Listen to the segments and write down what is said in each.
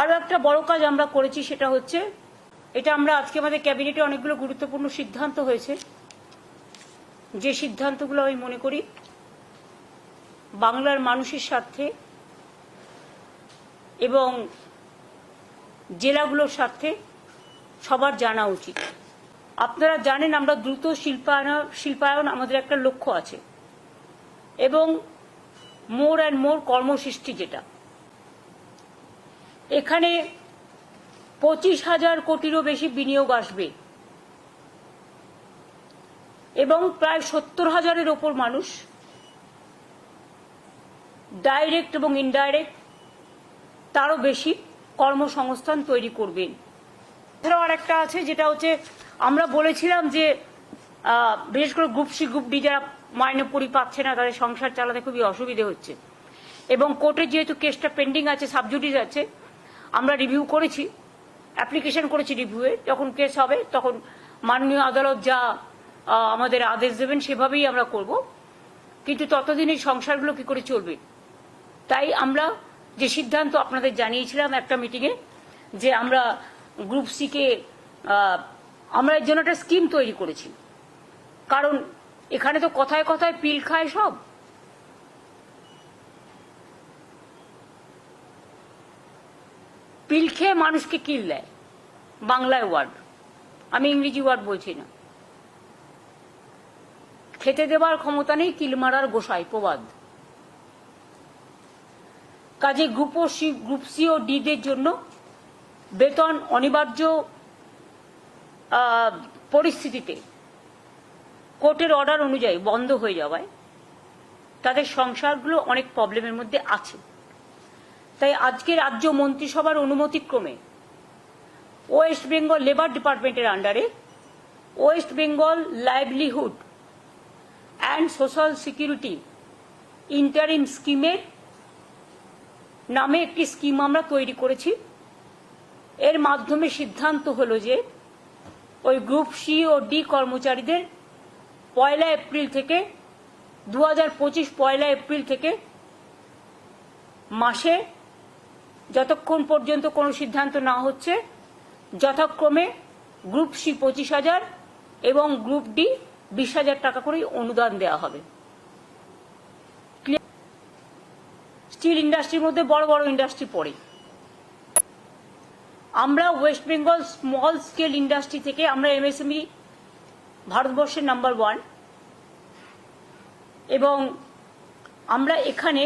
আরও একটা বড় কাজ আমরা করেছি সেটা হচ্ছে, এটা আমরা আজকে আমাদের ক্যাবিনেটে অনেকগুলো গুরুত্বপূর্ণ সিদ্ধান্ত হয়েছে। যে সিদ্ধান্তগুলো আমি মনে করি, বাংলার মানুষের স্বার্থে এবং জেলাগুলোর স্বার্থে সবার জানা উচিত। আপনারা জানেন আমরা দ্রুত শিল্পায়ন শিল্পায়ন আমাদের একটা লক্ষ্য আছে। এবং মোর অ্যান্ড মোর কর্মসৃষ্টি যেটা এখানে পঁচিশ হাজার কোটিরও বেশি বিনিয়োগ আসবে। এবং প্রায় সত্তর হাজারের ওপর মানুষ ডাইরেক্ট এবং ইনডাইরেক্ট তারও বেশি কর্মসংস্থান তৈরি করবেন। এছাড়াও আর একটা আছে, যেটা হচ্ছে আমরা বলেছিলাম যে বিশেষ করে গ্রুপ সি গ্রুপ ডি যারা মাইনে পরি পাচ্ছে না, তাদের সংসার চালাতে খুবই অসুবিধে হচ্ছে। এবং কোর্টে যেহেতু কেসটা পেন্ডিং আছে সাবজুডিস আছে আমরা রিভিউ করেছি অ্যাপ্লিকেশন করেছি রিভিউয়ে যখন কেস হবে, তখন মাননীয় আদালত যা আমাদের আদেশ দেবেন সেভাবেই আমরা করব। কিন্তু ততদিন এই সংসারগুলো কি করে চলবে? তাই আমরা যে সিদ্ধান্ত আপনাদের জানিয়েছিলাম একটা মিটিংয়ে যে আমরা গ্রুপ সিকে আমরা এর জন্য একটা স্কিম তৈরি করেছি। কারণ এখানে তো কথায় কথায় পিল খায় সব। পিল খেয়ে মানুষকে কিল দেয়। বাংলায় ওয়ার্ড আমি ইংরেজি ওয়ার্ড বলছি না। খেতে দেবার ক্ষমতা নেই, কিল মারার গোসাই, প্রবাদ। কাজে গ্রুপ ও সি গ্রুপ সি ও ডিদের জন্য বেতন অনিবার্য পরিস্থিতিতে। কোর্টের অর্ডার অনুযায়ী বন্ধ হয়ে যাওয়ায় তাদের সংসারগুলো অনেক প্রবলেমের মধ্যে আছে। তাই আজকে রাজ্য মন্ত্রিসভার অনুমতিক্রমে ওয়েস্ট বেঙ্গল লেবার ডিপার্টমেন্টের আন্ডারে West Bengal livelihood and social security interim স্কিমের নামে একটি স্কিম আমরা তৈরি করেছি। এর মাধ্যমে সিদ্ধান্ত হলো যে ওই গ্রুপ সি ও ডি কর্মচারীদের পয়লা এপ্রিল থেকে দু হাজার পঁচিশ পয়লা এপ্রিল থেকে মাসে যতক্ষণ পর্যন্ত কোনো সিদ্ধান্ত না হচ্ছে, যথাক্রমে গ্রুপ সি পঁচিশ হাজার এবং গ্রুপ ডি বিশ হাজার টাকা করে অনুদান দেওয়া হবে। স্টিল ইন্ডাস্ট্রির মধ্যে বড় বড় ইন্ডাস্ট্রি পড়ে। আমরা West Bengal small scale industry থেকে আমরা এমএসএমই ভারতবর্ষের নাম্বার ওয়ান। এবং আমরা এখানে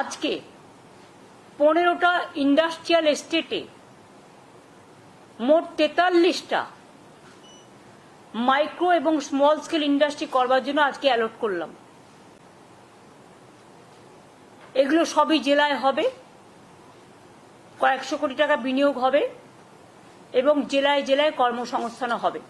আজকে পনেরোটা ইন্ডাস্ট্রিয়াল এস্টেটে মোট তেতাল্লিশটা মাইক্রো এবং স্মল স্কেল ইন্ডাস্ট্রি করবার জন্য আজকে অ্যালট করলাম। এগুলো সবই জেলায় হবে, কয়েকশো কোটি টাকা বিনিয়োগ হবে এবং জেলায় জেলায় কর্মসংস্থানও হবে।